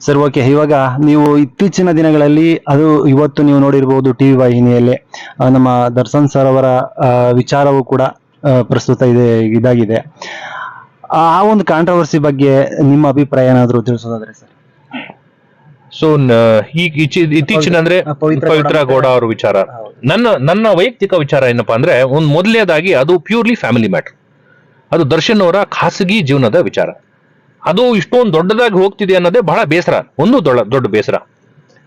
Sir okay. ಇವಾಗ ನೀವು ಇತ್ತೀಚಿನ ದಿನಗಳಲ್ಲಿ ಅದು ಇವತ್ತು ನೀವು ನೋಡಿರ್ಬೋದು ಟಿ ವಿ ವಾಹಿನಿಯಲ್ಲಿ ನಮ್ಮ ದರ್ಶನ್ ಸರ್ ಅವರ ವಿಚಾರವೂ ಕೂಡ ಪ್ರಸ್ತುತ ಇದೆ ಇದಾಗಿದೆ. ಆ ಒಂದು ಕಾಂಟ್ರವರ್ಸಿ ಬಗ್ಗೆ ನಿಮ್ಮ ಅಭಿಪ್ರಾಯ ಏನಾದರೂ ತಿಳಿಸೋದಾದ್ರೆ ಸರ್? ಸೊ ಈಗ ಇಚ್ಚಿ- ಇತ್ತೀಚಿನ ಅಂದ್ರೆ ಪವಿತ್ರ ಗೌಡ ಅವ್ರ ವಿಚಾರ. ನನ್ನ ನನ್ನ ವೈಯಕ್ತಿಕ ವಿಚಾರ ಏನಪ್ಪಾ ಅಂದ್ರೆ ಒಂದ್ ಮೊದಲನೇದಾಗಿ ಅದು ಪ್ಯೂರ್ಲಿ ಫ್ಯಾಮಿಲಿ ಮ್ಯಾಟರ್ ಅದು ದರ್ಶನ್ ಅವರ ಖಾಸಗಿ ಜೀವನದ ವಿಚಾರ. ಅದು ಇಷ್ಟೊಂದು ದೊಡ್ಡದಾಗಿ ಹೋಗ್ತಿದೆ ಅನ್ನೋದೇ ಬಹಳ ಬೇಸರ, ಒಂದು ದೊಡ್ಡ ದೊಡ್ಡ ಬೇಸರ.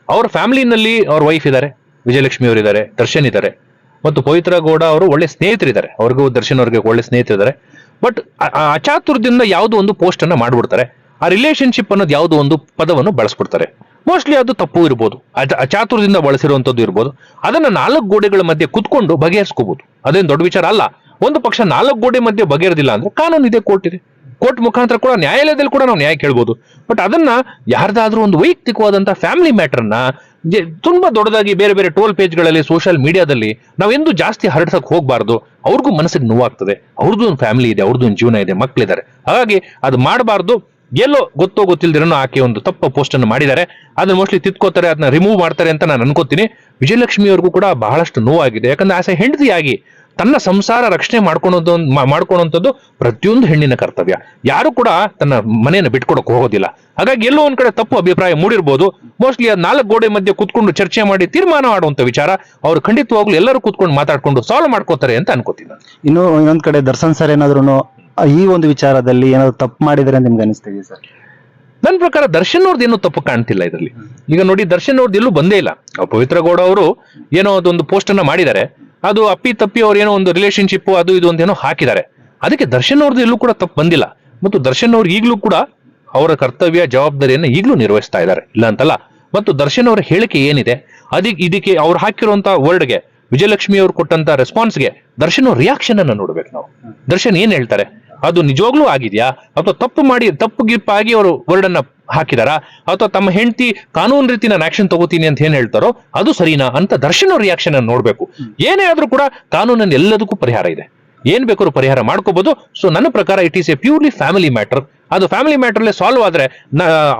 ಅವ್ರ ಫ್ಯಾಮಿಲಿನಲ್ಲಿ ಅವ್ರ ವೈಫ್ ಇದ್ದಾರೆ, ವಿಜಯಲಕ್ಷ್ಮಿ ಅವರು ಇದ್ದಾರೆ, ದರ್ಶನ್ ಇದ್ದಾರೆ, ಮತ್ತು ಪವಿತ್ರ ಗೌಡ ಅವರು ಒಳ್ಳೆ ಸ್ನೇಹಿತರಿದ್ದಾರೆ ಅವ್ರಿಗೂ ದರ್ಶನ್ ಅವ್ರಿಗೆ ಒಳ್ಳೆ ಸ್ನೇಹಿತರಿದ್ದಾರೆ ಬಟ್ ಅಚಾತುರದಿಂದ ಯಾವುದೋ ಒಂದು ಪೋಸ್ಟ್ ಅನ್ನ ಮಾಡ್ಬಿಡ್ತಾರೆ. ಆ ರಿಲೇಶನ್ಶಿಪ್ ಅನ್ನೋದು ಯಾವುದೋ ಒಂದು ಪದವನ್ನು ಬಳಸ್ಬಿಡ್ತಾರೆ. ಮೋಸ್ಟ್ಲಿ ಅದು ತಪ್ಪು ಇರ್ಬೋದು. ಅಚ- ಅಚಾತುರದಿಂದ ಬಳಸಿರುವಂತದ್ದು ಇರ್ಬೋದು. ಅದನ್ನ ನಾಲ್ಕು ಗೋಡೆಗಳ ಮಧ್ಯೆ ಕುತ್ಕೊಂಡು ಬಗೆಹರಿಸ್ಕೋಬಹುದು ಅದೇನು ದೊಡ್ಡ ವಿಚಾರ ಅಲ್ಲ. ಒಂದು ಪಕ್ಷ ನಾಲ್ಕು ಗೋಡೆ ಮಧ್ಯೆ ಬಗೆಹರಿದಿಲ್ಲ ಅಂದ್ರೆ ಕಾನೂನು ಇದೆ ಕೋರ್ಟ್ ಇದೆ. ಕೋರ್ಟ್ ಮುಖಾಂತರ ಕೂಡ ನ್ಯಾಯಾಲಯದಲ್ಲಿ ಕೂಡ ನಾವು ನ್ಯಾಯ ಕೇಳ್ಬೋದು. ಬಟ್ ಅದನ್ನ ಯಾರ್ದಾದ್ರೂ ಒಂದು ವೈಯಕ್ತಿಕವಾದಂತಹ ಫ್ಯಾಮಿಲಿ ಮ್ಯಾಟರ್ನ ತುಂಬಾ ದೊಡ್ಡದಾಗಿ ಬೇರೆ ಬೇರೆ ಟೋಲ್ ಪೇಜ್ಗಳಲ್ಲಿ ಸೋಷಿಯಲ್ ಮೀಡಿಯಾದಲ್ಲಿ ನಾವೆಂದು ಜಾಸ್ತಿ ಹರಡ್ಸಕ್ ಹೋಗ್ಬಾರ್ದು. ಅವ್ರಿಗೂ ಮನಸ್ಸಿಗೆ ನೋವಾಗ್ತದೆ. ಅವ್ರದ್ದು ಒಂದು ಫ್ಯಾಮಿಲಿ ಇದೆ ಅವ್ರದ್ದು ಒಂದು ಜೀವನ ಇದೆ ಮಕ್ಕಳಿದ್ದಾರೆ ಹಾಗಾಗಿ ಅದು ಮಾಡಬಾರ್ದು. ಎಲ್ಲೋ ಗೊತ್ತೋ ಗೊತ್ತಿಲ್ದಿರನೋ ಆಕೆ ಒಂದು ತಪ್ಪ ಪೋಸ್ಟ್ ಅನ್ನು ಮಾಡಿದ್ದಾರೆ. ಅದನ್ನ ಮೋಸ್ಟ್ಲಿ ತಿತ್ಕೋತಾರೆ ಅದನ್ನ ರಿಮೂವ್ ಮಾಡ್ತಾರೆ ಅಂತ ನಾನು ಅನ್ಕೋತೀನಿ. ವಿಜಯಲಕ್ಷ್ಮಿ ಅವ್ರಿಗೂ ಕೂಡ ಬಹಳಷ್ಟು ನೋವಾಗಿದೆ. ಯಾಕಂದ್ರೆ ಆಸೆ ಹೆಂಡತಿಯಾಗಿ ತನ್ನ ಸಂಸಾರ ರಕ್ಷಣೆ ಮಾಡ್ಕೊಳೋದು ಮಾಡ್ಕೊಳೋಂಥದ್ದು ಪ್ರತಿಯೊಂದು ಹೆಣ್ಣಿನ ಕರ್ತವ್ಯ. ಯಾರು ಕೂಡ ತನ್ನ ಮನೆಯನ್ನು ಬಿಟ್ಕೊಡಕ್ ಹೋಗೋದಿಲ್ಲ. ಹಾಗಾಗಿ ಎಲ್ಲೋ ಒಂದ್ ಕಡೆ ತಪ್ಪು ಅಭಿಪ್ರಾಯ ಮೂಡಿರ್ಬೋದು. ಮೋಸ್ಟ್ಲಿ ಆ ನಾಲ್ಕು ಗೋಡೆ ಮಧ್ಯೆ ಕುತ್ಕೊಂಡು ಚರ್ಚೆ ಮಾಡಿ ತೀರ್ಮಾನ ಮಾಡುವಂತ ವಿಚಾರ ಅವರು ಖಂಡಿತವಾಗ್ಲೂ ಎಲ್ಲರೂ ಕೂತ್ಕೊಂಡು ಮಾತಾಡ್ಕೊಂಡು ಸಾಲ್ವ್ ಮಾಡ್ಕೋತಾರೆ ಅಂತ ಅನ್ಕೋತೀನಿ ನಾನು. ಇನ್ನು ಇನ್ನೊಂದ್ ಕಡೆ ದರ್ಶನ್ ಸರ್ ಏನಾದ್ರು ಈ ಒಂದು ವಿಚಾರದಲ್ಲಿ ಏನಾದ್ರು ತಪ್ಪು ಮಾಡಿದ್ರೆ ನಿಮ್ಗೆ ಅನಿಸ್ತಿದೆ ಸರ್ ನನ್ನ ಪ್ರಕಾರ ದರ್ಶನ್ ಅವ್ರದ್ದು ಏನೂ ತಪ್ಪು ಕಾಣ್ತಿಲ್ಲ ಇದರಲ್ಲಿ. ಈಗ ನೋಡಿ ದರ್ಶನ್ ಅವ್ರದ್ದು ಎಲ್ಲೂ ಬಂದೇ ಇಲ್ಲ. ಪವಿತ್ರ ಗೌಡ ಅವರು ಏನೋ ಅದೊಂದು ಪೋಸ್ಟ್ ಅನ್ನ ಮಾಡಿದ್ದಾರೆ. ಅದು ಅಪ್ಪಿ ತಪ್ಪಿ ಅವ್ರೇನೋ ಒಂದು ರಿಲೇಶನ್ಶಿಪ್ ಅದು ಇದು ಅಂತ ಹಾಕಿದ್ದಾರೆ. ಅದಕ್ಕೆ ದರ್ಶನ್ ಅವ್ರದ್ದು ಎಲ್ಲೂ ಕೂಡ ತಪ್ಪು ಬಂದಿಲ್ಲ. ಮತ್ತು ದರ್ಶನ್ ಅವ್ರು ಈಗಲೂ ಕೂಡ ಅವರ ಕರ್ತವ್ಯ, ಜವಾಬ್ದಾರಿಯನ್ನು ಈಗಲೂ ನಿರ್ವಹಿಸ್ತಾ ಇದ್ದಾರೆ. ಇಲ್ಲ ಅಂತಲ್ಲ? ಮತ್ತು ದರ್ಶನ್ ಅವರ ಹೇಳಿಕೆ ಏನಿದೆ? ಅದಕ್ಕೆ ಇದಕ್ಕೆ ಅವ್ರು ಹಾಕಿರುವಂತಹ ವರ್ಡ್ಗೆ ವಿಜಯಲಕ್ಷ್ಮಿ ಅವರು ಕೊಟ್ಟಂತ ರೆಸ್ಪಾನ್ಸ್ಗೆ ದರ್ಶನ್ ಅವ್ರ ರಿಯಾಕ್ಷನ್ ಅನ್ನ ನೋಡ್ಬೇಕು ನಾವು. ದರ್ಶನ್ ಏನ್ ಹೇಳ್ತಾರೆ? ಅದು ನಿಜವಾಗ್ಲೂ ಆಗಿದ್ಯಾ? ಅಥವಾ ತಪ್ಪು ಮಾಡಿ, ತಪ್ಪು ಗಿಪ್ಪಾಗಿ ಅವರು ವರ್ಡ್ ಅನ್ನ ಹಾಕಿದಾರಾ? ಅಥವಾ ತಮ್ಮ ಹೆಂಡತಿ ಕಾನೂನು ರೀತಿ ನಾನು ಆಕ್ಷನ್ ತಗೋತೀನಿ ಅಂತ ಏನ್ ಹೇಳ್ತಾರೋ ಅದು ಸರಿನಾ ಅಂತ ದರ್ಶನ ರಿಯಾಕ್ಷನ್ ಅನ್ನು ನೋಡ್ಬೇಕು. ಏನೇ ಆದ್ರೂ ಕೂಡ ಕಾನೂನಲ್ಲಿ ಎಲ್ಲದಕ್ಕೂ ಪರಿಹಾರ ಇದೆ. ಏನ್ ಬೇಕಾದ್ರೂ ಪರಿಹಾರ ಮಾಡ್ಕೋಬಹುದು ಸೊ ನನ್ನ ಪ್ರಕಾರ it is a purely family matter ಅದು ಫ್ಯಾಮಿಲಿ ಮ್ಯಾಟರ್ ಸಾಲ್ವ್ ಆದ್ರೆ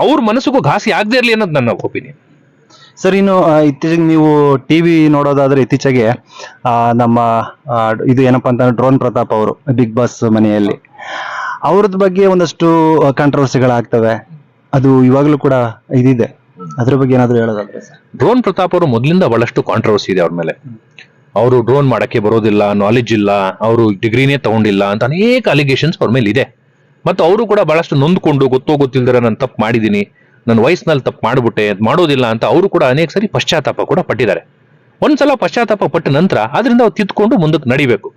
ಅವ್ರ ಮನಸ್ಸಿಗೂ ಘಾಸಿ ಆಗದೆ ಇರಲಿ ಅನ್ನೋದು ನನ್ನ ಒಪಿನಿಯನ್ ಸರ್, ಇನ್ನು ಇತ್ತೀಚೆಗೆ ನೀವು ಟಿವಿ ನೋಡೋದಾದ್ರೆ ಇತ್ತೀಚೆಗೆ ನಮ್ಮ ಇದು ಏನಪ್ಪಾ ಅಂತಂದ್ರೆ ಡ್ರೋನ್ ಪ್ರತಾಪ್ ಅವರು ಬಿಗ್ ಬಾಸ್ ಮನೆಯಲ್ಲಿ. ಅವ್ರದ್ ಬಗ್ಗೆ ಒಂದಷ್ಟು ಕಾಂಟ್ರವರ್ಸಿಗಳಾಗ್ತವೆ ಅದು ಇವಾಗಲೂ ಕೂಡ ಇದಿದೆ. ಅದ್ರ ಬಗ್ಗೆ ಏನಾದ್ರು ಹೇಳೋದಾದ್ರೆ ಡ್ರೋನ್ ಪ್ರತಾಪ್ ಅವರು ಮೊದಲಿಂದ ಬಹಳಷ್ಟು ಕಾಂಟ್ರವರ್ಸಿ ಇದೆ ಅವ್ರ ಮೇಲೆ. ಅವರು ಡ್ರೋನ್ ಮಾಡಕ್ಕೆ ಬರೋದಿಲ್ಲ ನಾಲೆಜ್ ಇಲ್ಲ, ಅವರು ಡಿಗ್ರಿನೇ ತಗೊಂಡಿಲ್ಲ ಅಂತ ಅನೇಕ ಅಲಿಗೇಷನ್ಸ್ ಅವ್ರ ಮೇಲೆ ಇದೆ ಮತ್ತು ಅವರು ಕೂಡ ಬಹಳಷ್ಟು ನೊಂದ್ಕೊಂಡು ಗೊತ್ತೋ ಗೊತ್ತಿಲ್ದಿರ ನಾನು ತಪ್ಪು ಮಾಡಿದ್ದೀನಿ ನನ್ನ ವಯಸ್ಸಿನಲ್ಲಿ ತಪ್ಪು ಮಾಡಿಬಿಟ್ಟೆ ಮಾಡೋದಿಲ್ಲ ಅಂತ ಅವರು ಕೂಡ ಅನೇಕ ಸರಿ ಪಶ್ಚಾತ್ತಾಪ ಕೂಡ ಪಟ್ಟಿದ್ದಾರೆ. ಒಂದ್ಸಲ ಪಶ್ಚಾತ್ತಾಪ ಪಟ್ಟ ನಂತರ ಅದರಿಂದ ಅವ್ರು ತಿದ್ಕೊಂಡು ಮುಂದಕ್ಕೆ ನಡಿಬೇಕು.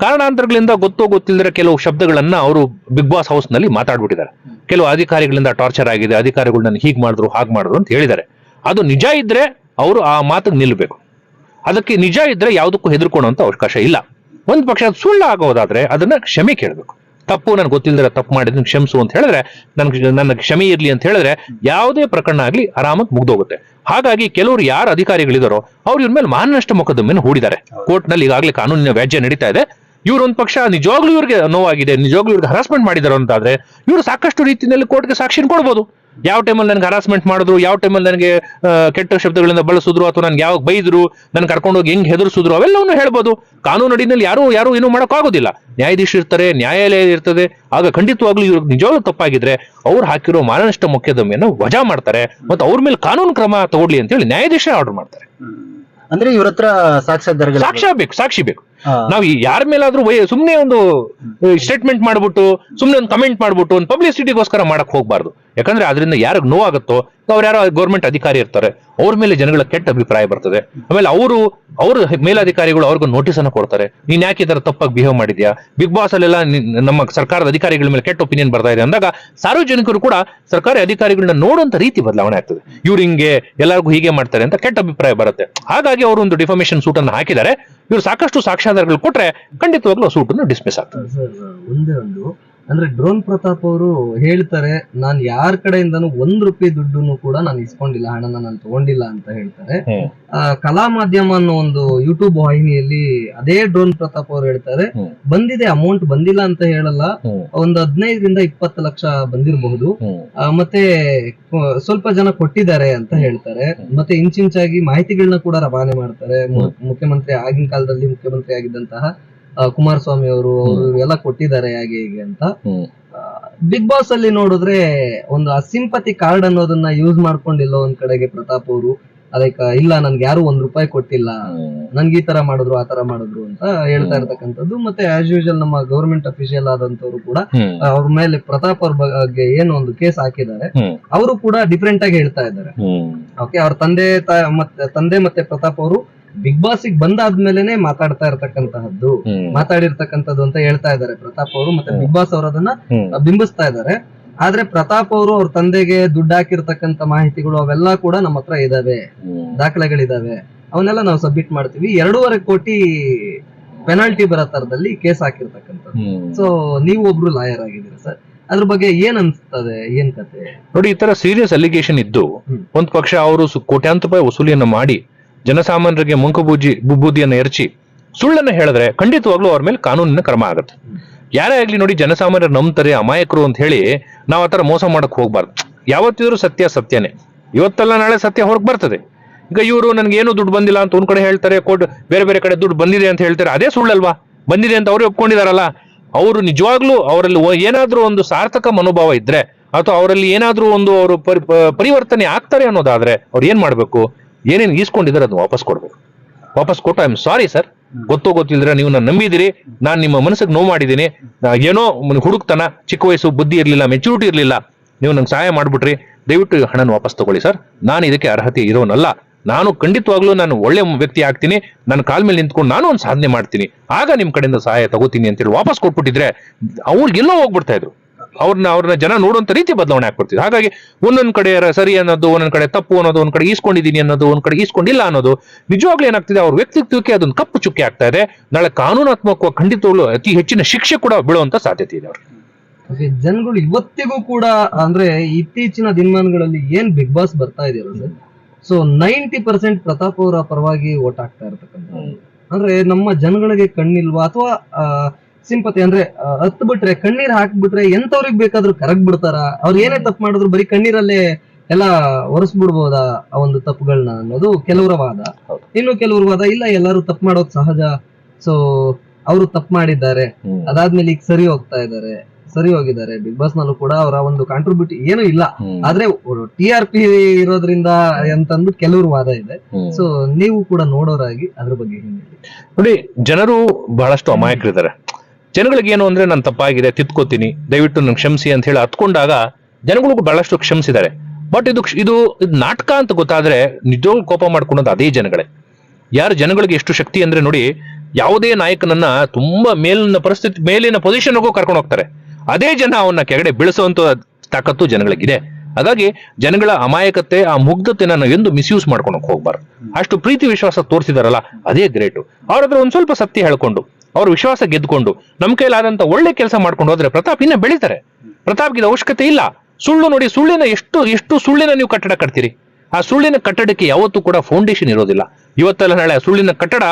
ಕಾರಣಾಂತರಗಳಿಂದ ಗೊತ್ತೋ ಗೊತ್ತಿಲ್ಲದ ಕೆಲವು ಶಬ್ದಗಳನ್ನ ಅವರು ಬಿಗ್ ಬಾಸ್ ಹೌಸ್ನಲ್ಲಿ ಮಾತಾಡ್ಬಿಟ್ಟಿದ್ದಾರೆ. ಕೆಲವು ಅಧಿಕಾರಿಗಳಿಂದ ಟಾರ್ಚರ್ ಆಗಿದೆ ಅಧಿಕಾರಿಗಳು ನನ್ನ ಹೀಗೆ ಮಾಡಿದ್ರು ಹಾಗೆ ಮಾಡಿದ್ರು ಅಂತ ಹೇಳಿದ್ದಾರೆ. ಅದು ನಿಜ ಇದ್ರೆ ಅವರು ಆ ಮಾತಿಗೆ ನಿಲ್ಲಬೇಕು ಅದಕ್ಕೆ ನಿಜ ಇದ್ರೆ ಯಾವುದಕ್ಕೂ ಹೆದರ್ಕೊಳ್ಳುವಂತ ಅವಕಾಶ ಇಲ್ಲ. ಒಂದ್ ಪಕ್ಷ ಅದು ಸುಳ್ಳು ಆಗೋದಾದ್ರೆ ಅದನ್ನ ಕ್ಷಮೆ ಕೇಳಬೇಕು. ತಪ್ಪು ನನ್ಗೆ ಗೊತ್ತಿಲ್ಲದ್ರೆ ತಪ್ಪು ಮಾಡಿದ್ರೆ ಕ್ಷಮಿಸು ಅಂತ ಹೇಳಿದ್ರೆ ನನ್ಗೆ ನನ್ನ ಕ್ಷಮೆ ಇರ್ಲಿ ಅಂತ ಹೇಳಿದ್ರೆ ಯಾವುದೇ ಪ್ರಕರಣ ಆಗ್ಲಿ ಆರಾಮಾಗಿ ಮುಗ್ದೋಗುತ್ತೆ. ಹಾಗಾಗಿ ಕೆಲವರು ಯಾರು ಅಧಿಕಾರಿಗಳಿದಾರೋ ಅವ್ರ ಇವ್ರ ಮೇಲೆ ಮಾನನಷ್ಟ ಮೊಕದ್ದಮೆಯನ್ನು ಹೂಡಿದ್ದಾರೆ. ಕೋರ್ಟ್ನಲ್ಲಿ ಈಗಾಗಲೇ ಕಾನೂನಿನ ವ್ಯಾಜ್ಯ ನಡೀತಾ ಇದೆ. ಇವ್ರ ಒಂದ್ ಪಕ್ಷ ನಿಜವಾಗ್ಲೂ ಇವ್ರಿಗೆ ನೋವಾಗಿದೆ ನಿಜವಾಗ್ಲೂ ಇವ್ರಿಗೆ ಹರಾಸ್ಮೆಂಟ್ ಮಾಡಿದಾರೆ ಅಂತಾದ್ರೆ ಇವರು ಸಾಕಷ್ಟು ರೀತಿಯಲ್ಲಿ ಕೋರ್ಟ್ಗೆ ಸಾಕ್ಷಿನ ಕೊಡ್ಬೋದು. ಯಾವ ಟೈಮಲ್ಲಿ ನನಗೆ ಹರಾಸ್ಮೆಂಟ್ ಮಾಡಿದ್ರು ಯಾವ ಟೈಮಲ್ಲಿ ನನಗೆ ಕೆಟ್ಟ ಶಬ್ದಗಳಿಂದ ಬಳಸಿದ್ರು ಅಥವಾ ನನ್ಗೆ ಯಾವಾಗ ಬೈದ್ರು ನನ್ ಕರ್ಕೊಂಡೋಗಿ ಹೆಂಗ್ ಹೆದರ್ಸಿದ್ರು ಅವೆಲ್ಲವನ್ನು ಹೇಳ್ಬೋದು. ಕಾನೂನು ಅಡಿನಲ್ಲಿ ಯಾರು ಯಾರು ಏನು ಮಾಡೋಕ್ಕಾಗೋದಿಲ್ಲ. ನ್ಯಾಯಾಧೀಶ ಇರ್ತಾರೆ ನ್ಯಾಯಾಲಯ ಇರ್ತದೆ ಆಗ ಖಂಡಿತವಾಗ್ಲೂ ಇವ್ರಿಗೆ ನಿಜವಾಗ್ಲೂ ತಪ್ಪಾಗಿದ್ರೆ ಅವ್ರು ಹಾಕಿರೋ ಮಾನನಷ್ಟ ಮೊಕದ್ದಮೆಯನ್ನು ವಜಾ ಮಾಡ್ತಾರೆ. ಮತ್ತು ಅವ್ರ ಮೇಲೆ ಕಾನೂನು ಕ್ರಮ ತಗೊಳ್ಳಿ ಅಂತ ಹೇಳಿ ನ್ಯಾಯಾಧೀಶ ಆರ್ಡರ್ ಮಾಡ್ತಾರೆ. ಅಂದ್ರೆ ಇವ್ರ ಹತ್ರ ಸಾಕ್ಷಿ ಸಾಕ್ಷ್ಯ ಬೇಕು ಸಾಕ್ಷಿ ಬೇಕು. ನಾವು ಯಾರ ಮೇಲಾದ್ರೂ ಸುಮ್ನೆ ಒಂದು ಸ್ಟೇಟ್ಮೆಂಟ್ ಮಾಡ್ಬಿಟ್ಟು, ಸುಮ್ನೆ ಒಂದು ಕಮೆಂಟ್ ಮಾಡ್ಬಿಟ್ಟು, ಒಂದು ಪಬ್ಲಿಸಿಟಿಗೋಸ್ಕರ ಮಾಡಕ್ ಹೋಗ್ಬಾರ್ದು. ಯಾಕಂದ್ರೆ ಅದರಿಂದ ಯಾರಿಗೆ ನೋವಾಗುತ್ತೋ, ಅವ್ರು ಯಾರೋ ಗೌರ್ಮೆಂಟ್ ಅಧಿಕಾರಿ ಇರ್ತಾರೆ, ಅವ್ರ ಮೇಲೆ ಜನಗಳ ಕೆಟ್ಟ ಅಭಿಪ್ರಾಯ ಬರ್ತದೆ. ಆಮೇಲೆ ಅವರು, ಅವ್ರ ಮೇಲಾಧಿಕಾರಿಗಳು ಅವ್ರಿಗೂ ನೋಟಿಸ್ ಅನ್ನ ಕೊಡ್ತಾರೆ. ನೀನ್ ಯಾಕೆ ಈ ತರ ತಪ್ಪಾಗಿ ಬಿಹೇವ್ ಮಾಡಿದ್ಯಾ? ಬಿಗ್ ಬಾಸ್ ಅಲ್ಲೆಲ್ಲ ನಮ್ಮ ಸರ್ಕಾರದ ಅಧಿಕಾರಿಗಳ ಮೇಲೆ ಕೆಟ್ಟ ಒಪಿನಿಯನ್ ಬರ್ತಾ ಇದೆ ಅಂದಾಗ, ಸಾರ್ವಜನಿಕರು ಕೂಡ ಸರ್ಕಾರಿ ಅಧಿಕಾರಿಗಳನ್ನ ನೋಡುವಂತ ರೀತಿ ಬದಲಾವಣೆ ಆಗ್ತದೆ. ಇವ್ರು ಹಿಂಗೆ, ಎಲ್ಲರಿಗೂ ಹೀಗೆ ಮಾಡ್ತಾರೆ ಅಂತ ಕೆಟ್ಟ ಅಭಿಪ್ರಾಯ ಬರುತ್ತೆ. ಹಾಗಾಗಿ ಅವರು ಒಂದು ಡಿಫಾಮೇಶನ್ ಸೂಟ್ ಅನ್ನು ಹಾಕಿದ್ದಾರೆ. ಇವ್ರು ಸಾಕಷ್ಟು ಸಾಕ್ಷ್ಯಾಧಾರಗಳು ಕೊಟ್ರೆ ಖಂಡಿತವಾಗ್ಲೂ ಸೂಟನ್ನು ಡಿಸ್ಮಿಸ್ ಆಗ್ತದೆ. ಒಂದೇ ಒಂದು. ಅಂದ್ರೆ ಡ್ರೋನ್ ಪ್ರತಾಪ್ ಅವರು ಹೇಳ್ತಾರೆ ನಾನು ಯಾರ ಕಡೆಯಿಂದನೂ ಒಂದ್ ರೂಪಾಯಿ ದುಡ್ಡನ್ನು ಕೂಡ ನಾನು ಇಸ್ಕೊಂಡಿಲ್ಲ ಹಣನ ನಾನು ತಗೊಂಡಿಲ್ಲ ಅಂತ ಹೇಳ್ತಾರೆ. ಆ, ಕಲಾ ಮಾಧ್ಯಮ ಅನ್ನೋ ಒಂದು ಯೂಟ್ಯೂಬ್ ವಾಹಿನಿಯಲ್ಲಿ ಅದೇ ಡ್ರೋನ್ ಪ್ರತಾಪ್ ಅವರು ಹೇಳ್ತಾರೆ ಬಂದಿದೆ ಅಮೌಂಟ್ ಬಂದಿಲ್ಲ ಅಂತ ಹೇಳಲ್ಲ. ಒಂದು ಹದಿನೈದರಿಂದ ಇಪ್ಪತ್ತು ಲಕ್ಷ ಬಂದಿರಬಹುದು. ಆ, ಮತ್ತೆ ಸ್ವಲ್ಪ ಜನ ಕೊಟ್ಟಿದ್ದಾರೆ ಅಂತ ಹೇಳ್ತಾರೆ. ಮತ್ತೆ ಇಂಚಿಂಚಾಗಿ ಮಾಹಿತಿಗಳನ್ನ ಕೂಡ ರವಾನೆ ಮಾಡ್ತಾರೆ. ಮುಖ್ಯಮಂತ್ರಿ ಆಗಿನ ಕಾಲದಲ್ಲಿ ಮುಖ್ಯಮಂತ್ರಿ ಆಗಿದ್ದಂತಹ ಕುಮಾರಸ್ವಾಮಿ ಅವರು ಅವರು ಎಲ್ಲ ಕೊಟ್ಟಿದ್ದಾರೆ ಹಾಗೆ ಹೀಗೆ ಅಂತ. ಬಿಗ್ ಬಾಸ್ ಅಲ್ಲಿ ನೋಡಿದ್ರೆ ಒಂದು ಅಸಿಂಪತಿ ಕಾರ್ಡ್ ಅನ್ನೋದನ್ನ ಯೂಸ್ ಮಾಡ್ಕೊಂಡಿಲ್ಲ ಒಂದ್ ಕಡೆಗೆ ಪ್ರತಾಪ್ ಅವರು. ಅದಕ್ಕೆ ಇಲ್ಲ ನನ್ಗೆ ಯಾರು ಒಂದ್ ರೂಪಾಯಿ ಕೊಟ್ಟಿಲ್ಲ. ನನ್ಗೆ ಈ ತರ ಮಾಡಿದ್ರು ಆ ತರ ಮಾಡಿದ್ರು ಅಂತ ಹೇಳ್ತಾ ಇರ್ತಕ್ಕಂಥದ್ದು. ಮತ್ತೆ ಆಸ್ ಯೂಶಲ್ ನಮ್ಮ ಗವರ್ಮೆಂಟ್ ಅಫಿಷಿಯಲ್ ಆದಂತವ್ರು ಕೂಡ. ಅವ್ರ ಮೇಲೆ ಪ್ರತಾಪ್ ಅವ್ರ ಬಗ್ಗೆ ಏನು ಒಂದು ಕೇಸ್ ಹಾಕಿದ್ದಾರೆ. ಅವರು ಕೂಡ ಡಿಫ್ರೆಂಟ್ ಆಗಿ ಹೇಳ್ತಾ ಇದ್ದಾರೆ. ಓಕೆ ಅವ್ರ ತಂದೆ ಮತ್ತೆ ತಂದೆ ಮತ್ತೆ ಪ್ರತಾಪ್ ಅವರು ಬಿಗ್ ಬಾಸ್ ಬಂದಾದ್ಮೇಲೆನೆ ಮಾತಾಡ್ತಾ ಇರ್ತಕ್ಕಂತಹದ್ದು. ಮಾತಾಡಿರ್ತಕ್ಕಂಥದ್ದು ಅಂತ ಹೇಳ್ತಾ ಇದ್ದಾರೆ ಪ್ರತಾಪ್ ಅವರು ಮತ್ತೆ ಬಿಗ್ ಬಾಸ್ ಅವರು ಅದನ್ನ. ಬಿಂಬಿಸ್ತಾ ಇದ್ದಾರೆ ಆದ್ರೆ ಪ್ರತಾಪ್ ಅವರು ಅವ್ರ ತಂದೆಗೆ ದುಡ್ಡು ಹಾಕಿರ್ತಕ್ಕಂತ ಮಾಹಿತಿಗಳು ಅವೆಲ್ಲ ಕೂಡ ನಮ್ಮ ಹತ್ರ ಇದಾವೆ. ದಾಖಲೆಗಳಿದಾವೆ ಅವನ್ನೆಲ್ಲ ನಾವು ಸಬ್ಮಿಟ್ ಮಾಡ್ತೀವಿ ಎರಡೂವರೆ ಕೋಟಿ ಪೆನಾಲ್ಟಿ ಬರೋ ತರದಲ್ಲಿ ಕೇಸ್ ಹಾಕಿರ್ತಕ್ಕಂಥ. ಸೊ ನೀವು ಒಬ್ರು ಲಾಯರ್ ಆಗಿದ್ದೀರಾ ಸರ್ ಅದ್ರ ಬಗ್ಗೆ ಏನ್ ಅನ್ಸ್ತದೆ ಏನ್ ಕತೆ ನೋಡಿ ಈ ತರ ಸೀರಿಯಸ್ ಅಲಿಗೇಷನ್ ಇದ್ದು. ಒಂದ್ ಪಕ್ಷ ಅವರು ಕೋಟ್ಯಾಂತರ ರೂಪಾಯಿ ವಸೂಲಿಯನ್ನ ಮಾಡಿ ಜನಸಾಮಾನ್ಯರಿಗೆ ಮುಂಕಬೂಜಿ ಬುಬ್ಬೂದಿಯನ್ನು ಎರಚಿ ಸುಳ್ಳನ್ನ ಹೇಳಿದ್ರೆ ಖಂಡಿತವಾಗ್ಲೂ ಅವ್ರ ಮೇಲೆ ಕಾನೂನಿನ ಕ್ರಮ ಆಗುತ್ತೆ. ಯಾರೇ ಆಗ್ಲಿ ನೋಡಿ ಜನಸಾಮಾನ್ಯರು ನಂಬ್ತಾರೆ, ಅಮಾಯಕರು ಅಂತ ಹೇಳಿ ನಾವು ಆತರ ಮೋಸ ಮಾಡಕ್ ಹೋಗ್ಬಾರ್ದು. ಯಾವತ್ತಿದ್ರು ಸತ್ಯ ಸತ್ಯನೇ. ಇವತ್ತಲ್ಲ ನಾಳೆ ಸತ್ಯ ಹೊರಗ್ ಬರ್ತದೆ. ಈಗ ಇವರು ನನ್ಗೆ ಏನು ದುಡ್ಡು ಬಂದಿಲ್ಲ ಅಂತ ಒಂದ್ ಕಡೆ ಹೇಳ್ತಾರೆ ಕೋಟ್ ಬೇರೆ ಬೇರೆ ಕಡೆ ದುಡ್ಡು ಬಂದಿದೆ ಅಂತ ಹೇಳ್ತಾರೆ, ಅದೇ ಸುಳ್ಳಲ್ವಾ? ಬಂದಿದೆ ಅಂತ ಅವ್ರು ಒಪ್ಕೊಂಡಿದಾರಲ್ಲ? ಅವರು ನಿಜವಾಗ್ಲೂ ಅವರಲ್ಲಿ ಏನಾದ್ರೂ ಒಂದು ಸಾರ್ಥಕ ಮನೋಭಾವ ಇದ್ರೆ ಅಥವಾ ಅವರಲ್ಲಿ ಏನಾದ್ರೂ ಒಂದು ಅವರು ಪರಿವರ್ತನೆ ಆಗ್ತಾರೆ ಅನ್ನೋದಾದ್ರೆ ಅವ್ರು ಏನ್ ಮಾಡ್ಬೇಕು? ಏನೇನ್ ಈಸ್ಕೊಂಡಿದ್ದಾರೆ ಅದನ್ನ ವಾಪಸ್ ಕೊಡ್ಬೇಕು. ವಾಪಸ್ ಕೊಟ್ಟು ಐ ಆಮ್ ಸಾರಿ ಸರ್ ಗೊತ್ತೋ ಗೊತ್ತಿಲ್ಲದ್ರೆ ನೀವು ನಾನು ನಂಬಿದಿರಿ ನಾನು ನಿಮ್ಮ ಮನಸ್ಸಿಗೆ ನೋವು ಮಾಡಿದ್ದೀನಿ. ಏನೋ ಹುಡುಕ್ತನ, ಚಿಕ್ಕ ವಯಸ್ಸು, ಬುದ್ಧಿ ಇರಲಿಲ್ಲ ಮೆಚುರಿಟಿ ಇರಲಿಲ್ಲ. ನೀವು ನಂಗೆ ಸಹಾಯ ಮಾಡಿಬಿಟ್ರಿ. ದಯವಿಟ್ಟು ಹಣನ ವಾಪಸ್ ತಗೊಳ್ಳಿ ಸರ್ ನಾನು ಇದಕ್ಕೆ ಅರ್ಹತೆ ಇರೋನಲ್ಲ. ನಾನು ಖಂಡಿತವಾಗ್ಲೂ ನಾನು ಒಳ್ಳೆ ವ್ಯಕ್ತಿ ಆಗ್ತೀನಿ. ನನ್ನ ಕಾಲ್ ಮೇಲೆ ನಿಂತ್ಕೊಂಡು ನಾನು ಒಂದು ಸಾಧನೆ ಮಾಡ್ತೀನಿ. ಆಗ ನಿಮ್ಮ ಕಡೆಯಿಂದ ಸಹಾಯ ತಗೋತೀನಿ ಅಂತೇಳಿ ವಾಪಸ್ ಕೊಟ್ಬಿಟ್ಟಿದ್ರೆ, ಅವ್ರಿಗೆಲ್ಲೋ ಹೋಗ್ಬಿಡ್ತಾ ಇದ್ರು. ಅವ್ರನ್ನ ಅವ್ರನ್ನ ಜನ ನೋಡುವಂತ ರೀತಿ ಬದಲಾವಣೆ ಆಗ್ಬಿಡ್ತಿದ್ರು ಹಾಗಾಗಿ ಒಂದೊಂದ್ ಕಡೆ ಸರಿ ಅನ್ನೋದು ಒಂದೊಂದ್ ಕಡೆ ತಪ್ಪು ಅನ್ನೋದು ಒಂದ್ ಕಡೆ ಈಸ್ಕೊಂಡಿದೀನಿ ಅನ್ನೋದು ಒಂದ್ ಕಡೆ ಈಸ್ಕೊಂಡಿಲ್ಲ ಅನ್ನೋದು ನಿಜವಾಗ್ಲೂ ಏನಾಗ್ತಿದೆ? ಅವ್ರ ವ್ಯಕ್ತಿತ್ವಕ್ಕೆ ಅದೊಂದು ಕಪ್ಪು ಚುಕ್ಕೆ ಆಗ್ತಾ ಇದೆ. ನಾಳೆ ಕಾನೂನಾತ್ಮಕ ಖಂಡಿತವಾಗ್ಲೂ ಅತಿ ಹೆಚ್ಚಿನ ಶಿಕ್ಷೆ ಕೂಡ ಬೀಳುವಂತ ಸಾಧ್ಯತೆ ಇದೆ ಅವ್ರಿಗೆ. ಜನಗಳು ಇವತ್ತಿಗೂ ಕೂಡ ಅಂದ್ರೆ ಇತ್ತೀಚಿನ ದಿನಮಾನಗಳಲ್ಲಿ ಏನ್ ಬಿಗ್ ಬಾಸ್ ಬರ್ತಾ ಇದೆಯಲ್ಲ sir? So ninety percent Pratap ಅವರ ಪರವಾಗಿ ಓಟ್ ಆಗ್ತಾ ಇರ್ತಕ್ಕಂಥ ಅಂದ್ರೆ ನಮ್ಮ ಜನಗಳಿಗೆ ಕಣ್ಣಿಲ್ವಾ? ಅಥವಾ ಸಿಂಪತಿ ಅಂದ್ರೆ ಹತ್ ಬಿಟ್ರೆ ಕಣ್ಣೀರ್ ಹಾಕ್ಬಿಟ್ರೆ ಎಂತವ್ರಿಗೆ ಬೇಕಾದ್ರೂ ಕರಗ್ ಬಿಡ್ತಾರ? ಅವ್ರು ಏನೇ ತಪ್ಪು ಮಾಡಿದ್ರು ಬರೀ ಕಣ್ಣೀರಲ್ಲೇ ಎಲ್ಲ ಒರೆಸ್ಬಿಡ್ಬೋದಾ ಆ ಒಂದು ತಪ್ಪುಗಳನ್ನ ಅನ್ನೋದು ಕೆಲವರ ವಾದ. ಇನ್ನು ಕೆಲವರ ವಾದ ಇಲ್ಲ ಎಲ್ಲರೂ ತಪ್ಪು ಮಾಡೋದು ಸಹಜ ಸೊ ಅವರು ತಪ್ಪು ಮಾಡಿದ್ದಾರೆ. ಅದಾದ್ಮೇಲೆ ಈಗ ಸರಿ ಹೋಗ್ತಾ ಇದ್ದಾರೆ ಸರಿ ಹೋಗಿದ್ದಾರೆ. ಬಿಗ್ ಬಾಸ್ ನಲ್ಲೂ ಕೂಡ ಅವರ ಒಂದು ಕಾಂಟ್ರಿಬ್ಯೂಟ್ ಏನು ಇಲ್ಲ. ಆದ್ರೆ ಟಿ ಆರ್ ಪಿ ಇರೋದ್ರಿಂದ ಅಂತಂದು ಕೆಲವರು ವಾದ ಇದೆ. ಸೊ ನೀವು ಕೂಡ ನೋಡೋರಾಗಿ ಅದ್ರ ಬಗ್ಗೆ ಹೇಳಿ. ನೋಡಿ ಜನರು ಬಹಳಷ್ಟು ಅಮಾಯಕರಿದ್ದಾರೆ. ಜನಗಳಿಗೆ ಏನು ಅಂದ್ರೆ ನಾನು ತಪ್ಪಾಗಿದೆ, ತಿದ್ಕೋತೀನಿ, ದಯವಿಟ್ಟು ನನ್ ಕ್ಷಮಿಸಿ ಅಂತ ಹೇಳಿ ಹತ್ಕೊಂಡಾಗ ಜನಗಳಿಗೂ ಬಹಳಷ್ಟು ಕ್ಷಮಿಸಿದ್ದಾರೆ. ಬಟ್ ಇದು ಇದು ನಾಟಕ ಅಂತ ಗೊತ್ತಾದ್ರೆ ನಿಜವಾಗ್ಲೂ ಕೋಪ ಮಾಡ್ಕೊಳೋದು ಅದೇ ಜನಗಳೇ. ಯಾರು ಜನಗಳಿಗೆ ಎಷ್ಟು ಶಕ್ತಿ ಅಂದ್ರೆ ನೋಡಿ, ಯಾವುದೇ ನಾಯಕನನ್ನ ತುಂಬಾ ಮೇಲಿನ ಪರಿಸ್ಥಿತಿ, ಮೇಲಿನ ಪೊಸಿಷನ್ಗೂ ಕರ್ಕೊಂಡು ಹೋಗ್ತಾರೆ. ಅದೇ ಜನ ಅವನ್ನ ಕೆಳಗಡೆ ಬೀಳಿಸುವಂತ ತಾಕತ್ತು ಜನಗಳಿಗಿದೆ. ಹಾಗಾಗಿ ಜನಗಳ ಅಮಾಯಕತೆ, ಆ ಮುಗ್ಧತೆನ ನಾವು ಎಂದು ಮಿಸ್ಯೂಸ್ ಮಾಡ್ಕೊಳಕ್ ಹೋಗ್ಬಾರ್ದು. ಅಷ್ಟು ಪ್ರೀತಿ ವಿಶ್ವಾಸ ತೋರಿಸಿದಾರಲ್ಲ, ಅದೇ ಗ್ರೇಟು ಅವ್ರ ಹತ್ರ ಒಂದ್ ಸ್ವಲ್ಪ ಸತ್ಯ ಹೇಳ್ಕೊಂಡು ಅವ್ರ ವಿಶ್ವಾಸ ಗೆದ್ಕೊಂಡು ನಮ್ಮ ಕೈಲಾದಂತ ಒಳ್ಳೆ ಕೆಲಸ ಮಾಡ್ಕೊಂಡು ಹೋದ್ರೆ ಪ್ರತಾಪ್ ಇನ್ನ ಬೆಳಿತಾರೆ. ಪ್ರತಾಪ್ಗೆ ಇದು ಅವಶ್ಯಕತೆ ಇಲ್ಲ. ಸುಳ್ಳು ನೋಡಿ ಸುಳ್ಳಿನ ಎಷ್ಟು ಎಷ್ಟು ಸುಳ್ಳಿನ ನೀವು ಕಟ್ಟಡ ಕಟ್ತೀರಿ? ಆ ಸುಳ್ಳಿನ ಕಟ್ಟಡಕ್ಕೆ ಯಾವತ್ತೂ ಕೂಡ ಫೌಂಡೇಶನ್ ಇರೋದಿಲ್ಲ. ಇವತ್ತೆಲ್ಲ ನಾಳೆ ಆ ಸುಳ್ಳಿನ ಕಟ್ಟಡ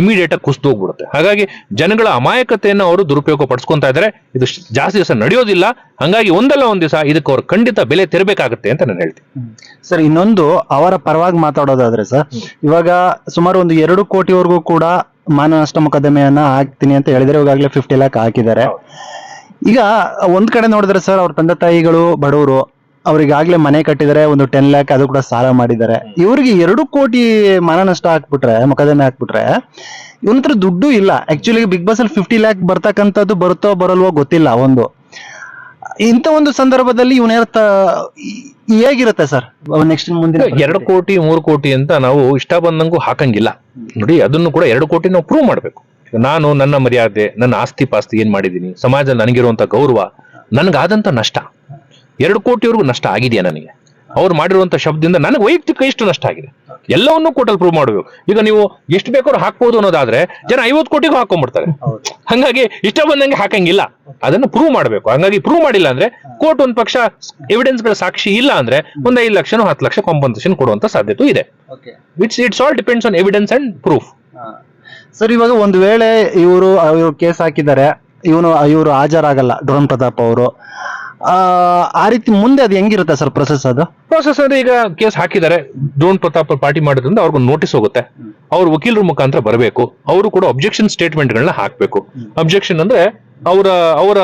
ಇಮಿಡಿಯೇಟ್ ಆಗಿ ಕುಸ್ತು ಹೋಗ್ಬಿಡುತ್ತೆ. ಹಾಗಾಗಿ ಜನಗಳ ಅಮಾಯಕತೆಯನ್ನು ಅವರು ದುರುಪಯೋಗ ಪಡಿಸ್ಕೊತಾ ಇದ್ದಾರೆ. ಇದು ಜಾಸ್ತಿ ದಿವಸ ನಡೆಯೋದಿಲ್ಲ. ಹಂಗಾಗಿ ಒಂದಲ್ಲ ಒಂದ್ ದಿವಸ ಇದಕ್ಕೆ ಅವ್ರು ಖಂಡಿತ ಬೆಲೆ ತೆರಬೇಕಾಗುತ್ತೆ ಅಂತ ನಾನು ಹೇಳ್ತೀನಿ. ಸರ್ ಇನ್ನೊಂದು ಅವರ ಪರವಾಗಿ ಮಾತಾಡೋದಾದ್ರೆ ಸರ್ ಇವಾಗ ಸುಮಾರು ಒಂದು ಎರಡು ಕೋಟಿವರೆಗೂ ಕೂಡ ಮಾನನಷ್ಟ ಮೊಕದ್ದಮೆಯನ್ನ ಹಾಕ್ತೀನಿ ಅಂತ ಹೇಳಿದ್ರೆ ಇವಾಗಲೇ ಫಿಫ್ಟಿ ಲ್ಯಾಕ್ ಹಾಕಿದ್ದಾರೆ. ಈಗ ಒಂದ್ ಕಡೆ ನೋಡಿದ್ರೆ ಸರ್ ಅವ್ರ ತಂದೆ ತಾಯಿಗಳು, ಬಡವರು ಅವ್ರಿಗಾಗ್ಲೇ ಮನೆ ಕಟ್ಟಿದರೆ ಒಂದು ಟೆನ್ ಲ್ಯಾಕ್ ಅದು ಕೂಡ ಸಾಲ ಮಾಡಿದ್ದಾರೆ. ಇವ್ರಿಗೆ ಎರಡು ಕೋಟಿ ಮಾನನಷ್ಟ ಹಾಕ್ಬಿಟ್ರೆ, ಮೊಕದ್ದಮೆ ಹಾಕ್ಬಿಟ್ರೆ ಇವನತ್ರ ದುಡ್ಡು ಇಲ್ಲ. ಆಕ್ಚುಲಿ ಬಿಗ್ ಬಾಸ್ ಅಲ್ಲಿ ಫಿಫ್ಟಿ ಲ್ಯಾಕ್ ಬರ್ತಕ್ಕಂಥದ್ದು ಬರುತ್ತೋ ಬರಲ್ವೋ ಗೊತ್ತಿಲ್ಲ ಒಂದು. ಇಂಥ ಒಂದು ಸಂದರ್ಭದಲ್ಲಿ ಇವನ ಹೇಗಿರುತ್ತೆ ಸರ್? ನೆಕ್ಸ್ಟ್ ಮುಂದಿನ ಎರಡು ಕೋಟಿ ಮೂರು ಕೋಟಿ ಅಂತ ನಾವು ಇಷ್ಟ ಬಂದಂಗೂ ಹಾಕಂಗಿಲ್ಲ. ನೋಡಿ ಅದನ್ನು ಕೂಡ ಎರಡು ಕೋಟಿ ನಾವು ಪ್ರೂವ್ ಮಾಡ್ಬೇಕು. ನಾನು ನನ್ನ ಮರ್ಯಾದೆ ನನ್ನ ಆಸ್ತಿ ಪಾಸ್ತಿ ಏನ್ ಮಾಡಿದೀನಿ ಸಮಾಜದಲ್ಲಿ ನನಗಿರುವಂತ ಗೌರವ ನನ್ಗಾದಂತ ನಷ್ಟ. ಎರಡು ಕೋಟಿವರೆಗೂ ನಷ್ಟ ಆಗಿದೆಯಾ ನನಗೆ? ಅವ್ರು ಮಾಡಿರುವಂತ ಶಬ್ದದಿಂದ ನನಗೆ ವೈಯಕ್ತಿಕ ಇಷ್ಟು ನಷ್ಟ ಆಗಿದೆ. ಎಲ್ಲವನ್ನೂ ಕೋರ್ಟಲ್ಲಿ ಪ್ರೂವ್ ಮಾಡಬೇಕು. ಈಗ ನೀವು ಎಷ್ಟು ಬೇಕಾದ್ರೂ ಹಾಕ್ಬೋದು ಅನ್ನೋದಾದ್ರೆ ಜನ ಐವತ್ತು ಕೋಟಿಗೂ ಹಾಕೊಂಡ್ಬಿಡ್ತಾರೆ. ಹಂಗಾಗಿ ಇಷ್ಟ ಬಂದಂಗೆ ಹಾಕಂಗಿಲ್ಲ. ಅದನ್ನು ಪ್ರೂವ್ ಮಾಡಬೇಕು. ಹಂಗಾಗಿ ಪ್ರೂವ್ ಮಾಡಿಲ್ಲ ಅಂದ್ರೆ ಕೋರ್ಟ್ ಒಂದ್ ಪಕ್ಷ ಎವಿಡೆನ್ಸ್ಗಳ ಸಾಕ್ಷಿ ಇಲ್ಲ ಅಂದ್ರೆ ಒಂದ್ ಐದು ಲಕ್ಷ ಹತ್ತು ಲಕ್ಷ ಕಾಂಪನ್ಸೇಷನ್ ಕೊಡುವಂತ ಸಾಧ್ಯತೆ ಇದೆ. It's it's all depends on evidence and proof sir ಇವಾಗ ಒಂದು ವೇಳೆ ಇವರು ಇವರು ಕೇಸ್ ಹಾಕಿದ್ದಾರೆ. ಇವನು ಇವರು ಹಾಜರಾಗಲ್ಲ. ಡ್ರೋನ್ ಪ್ರತಾಪ್ ಅವರು. ಆ, ಆ ರೀತಿ ಮುಂದೆ ಅದು ಹೆಂಗಿರುತ್ತೆ ಸರ್ ಪ್ರೊಸೆಸ್ ಅದು? ಪ್ರೋಸೆಸ್ ಅಂದ್ರೆ ಈಗ ಕೇಸ್ ಹಾಕಿದ್ದಾರೆ. ಡೋಂಟ್ ಪ್ರತಾಪ್ ಪಾರ್ಟಿ ಮಾಡೋದ್ರಿಂದ ಅವ್ರಿಗೆ ನೋಟಿಸ್ ಹೋಗುತ್ತೆ. ಅವ್ರ ವಕೀಲರ ಮುಖಾಂತರ ಬರಬೇಕು. ಅವರು ಕೂಡ ಅಬ್ಜೆಕ್ಷನ್ ಸ್ಟೇಟ್ಮೆಂಟ್ ಗಳನ್ನ ಹಾಕ್ಬೇಕು. ಅಬ್ಜೆಕ್ಷನ್ ಅಂದ್ರೆ ಅವರ ಅವರ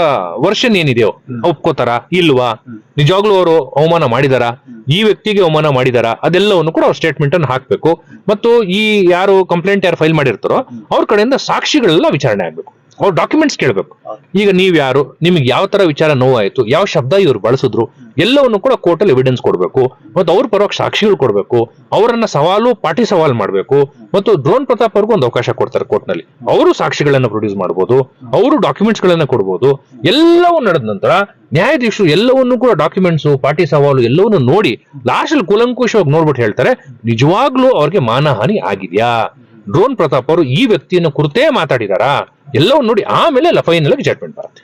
ವರ್ಷನ್ ಏನಿದೆಯೋ ಒಪ್ಕೋತಾರ ಇಲ್ವಾ? ನಿಜವಾಗ್ಲೂ ಅವರು ಅವಮಾನ ಮಾಡಿದಾರ? ಈ ವ್ಯಕ್ತಿಗೆ ಅವಮಾನ ಮಾಡಿದಾರ? ಅದೆಲ್ಲವನ್ನು ಕೂಡ ಅವ್ರ ಸ್ಟೇಟ್ಮೆಂಟ್ ಅನ್ನು ಹಾಕ್ಬೇಕು. ಮತ್ತು ಈ ಯಾರು ಕಂಪ್ಲೇಂಟ್ ಯಾರು ಫೈಲ್ ಮಾಡಿರ್ತಾರೋ ಅವ್ರ ಕಡೆಯಿಂದ ಸಾಕ್ಷಿಗಳೆಲ್ಲ ವಿಚಾರಣೆ ಆಗ್ಬೇಕು. ಅವ್ರ ಡಾಕ್ಯುಮೆಂಟ್ಸ್ ಕೇಳಬೇಕು. ಈಗ ನೀವ್ ಯಾರು ನಿಮ್ಗೆ ಯಾವ ತರ ವಿಚಾರ ನೋವಾಯ್ತು ಯಾವ ಶಬ್ದ ಇವ್ರು ಬಳಸಿದ್ರು ಎಲ್ಲವನ್ನು ಕೂಡ ಕೋರ್ಟಲ್ಲಿ ಎವಿಡೆನ್ಸ್ ಕೊಡಬೇಕು ಮತ್ತು ಅವ್ರ ಪರವಾಗಿ ಸಾಕ್ಷಿಗಳು ಕೊಡಬೇಕು ಅವರನ್ನ ಸವಾಲು ಪಾಟಿ ಸವಾಲು ಮಾಡಬೇಕು ಮತ್ತು ಡ್ರೋನ್ ಪ್ರತಾಪ್ ಅವ್ರಿಗೂ ಒಂದು ಅವಕಾಶ ಕೊಡ್ತಾರೆ ಕೋರ್ಟ್ನಲ್ಲಿ ಅವರು ಸಾಕ್ಷಿಗಳನ್ನ ಪ್ರೊಡ್ಯೂಸ್ ಮಾಡಬಹುದು ಅವರು ಡಾಕ್ಯುಮೆಂಟ್ಸ್ ಗಳನ್ನ ಕೊಡಬಹುದು ಎಲ್ಲವೂ ನಡೆದ ನಂತರ ನ್ಯಾಯಾಧೀಶರು ಎಲ್ಲವನ್ನೂ ಕೂಡ ಡಾಕ್ಯುಮೆಂಟ್ಸ್ ಪಾಟಿ ಸವಾಲು ಎಲ್ಲವನ್ನೂ ನೋಡಿ ಲಾಸ್ಟ್ ಅಲ್ಲಿ ಕೂಲಂಕುಷವಾಗಿ ನೋಡ್ಬಿಟ್ಟು ಹೇಳ್ತಾರೆ ನಿಜವಾಗ್ಲೂ ಅವ್ರಿಗೆ ಮಾನಹಾನಿ ಆಗಿದ್ಯಾ? ಡ್ರೋನ್ ಪ್ರತಾಪ್ ಅವರು ಈ ವ್ಯಕ್ತಿಯನ್ನು ಕುರಿತೇ ಮಾತಾಡಿದಾರಾ? ಎಲ್ಲವನ್ನೂ ನೋಡಿ ಆಮೇಲೆ ಫೈನಲ್ ಜಡ್ಮೆಂಟ್ ಬರುತ್ತೆ.